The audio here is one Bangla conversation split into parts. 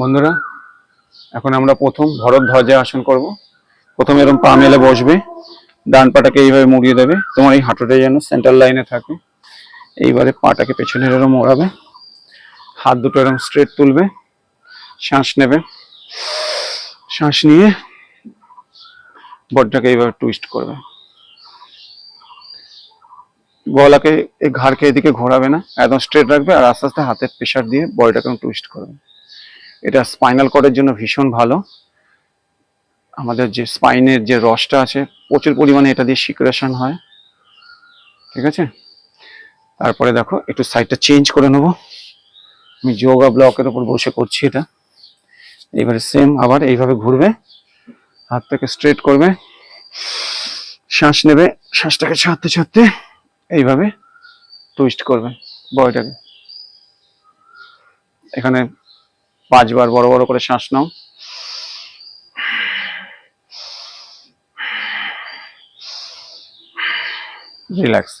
বন্ধুরা, এখন আমরা প্রথম ভরত ধ্বজা আসন করব। প্রথমে এরকম পা মেলে বসবে, ডান পাটাকে এইভাবে মুড়িয়ে দেবে। তোমার এই হাঁটুটা যেন সেন্টার লাইনে থাকে। এইবারে পাটাকে পেছনে এরকম মোড়াবে। হাত দুটো এরকম স্ট্রেট তুলবে। শ্বাস নেবে। শ্বাস নিয়ে বডিটাকে এইভাবে টুইস্ট করবে। গলাকে এই ঘাড়কে এদিকে ঘোরাবে না, একদম স্ট্রেট রাখবে আর আস্তে আস্তে হাতের প্রেশার দিয়ে বডিটাকে টুইস্ট করবে। এটা স্পাইনাল কর্ডের জন্য ভীষণ ভালো। আমাদের যে স্পাইনের যে রসটা আছে, প্রচুর পরিমাণে এটা দিয়ে সিক্রেশন হয়। ঠিক আছে? তারপরে দেখো, একটু সাইডটা চেঞ্জ করে নেব। আমি যোগা ব্লকের উপর বসে করছি এটা। এবারে সেম আবার এইভাবে ঘুরবে। হাতটাকে স্ট্রেট করবে। শ্বাস নেবে। শ্বাসটাকে ছাড়তে ছাড়তে এইভাবে টুইস্ট করবে বয়টাকে এখানে পাঁচবার বড় বড় করে শ্বাস নাও। রিল্যাক্স।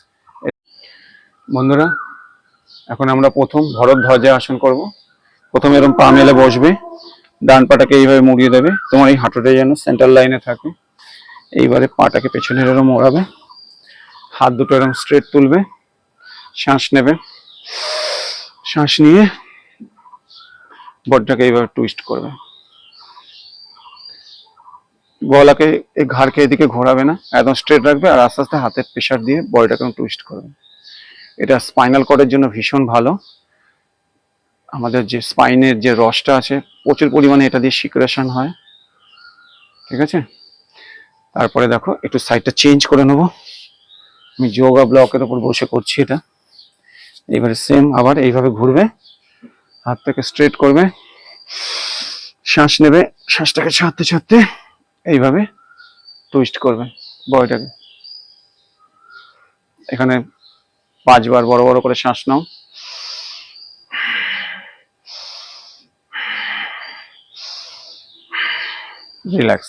বন্ধুরা, এখন আমরা প্রথম ভরত ধ্বজা আসন করব। প্রথমে এরকম পা মেলে বসবে, ডান পাটাকে এইভাবে মুড়িয়ে দেবে। তোমার এই হাঁটুটা যেন সেন্টার লাইনে থাকে। এইবারে পাটাকে পেছনে এরকম মোড়াবে। হাত দুটো এরকম স্ট্রেট তুলবে। শ্বাস নেবে। শ্বাস নিয়ে বডিটাকে এইভাবে টুইস্ট করবে। গলাকে এই ঘাড়কে এদিকে ঘোরাবে না, একদম স্ট্রেট রাখবে আর আস্তে আস্তে হাতের প্রেশার দিয়ে বডিটাকে টুইস্ট করবে। এটা স্পাইনাল কর্ডের জন্য ভীষণ ভালো। আমাদের যে স্পাইনের যে রসটা আছে, প্রচুর পরিমাণে এটা দিয়ে সিক্রেশন হয়। ঠিক আছে? তারপরে দেখো, একটু সাইডটা চেঞ্জ করে নেব। আমি যোগা ব্লকের উপর বসে করছি এটা। এবারে সেম আবার এইভাবে ঘুরবে। হাতটাকে স্ট্রেট করবে। শ্বাস নেবে, শ্বাসটাকে ছাড়তে ছাড়তে এইভাবে টুইস্ট করবে বডিটাকে। এখানে পাঁচবার বড় বড় করে শ্বাস নাও। রিল্যাক্স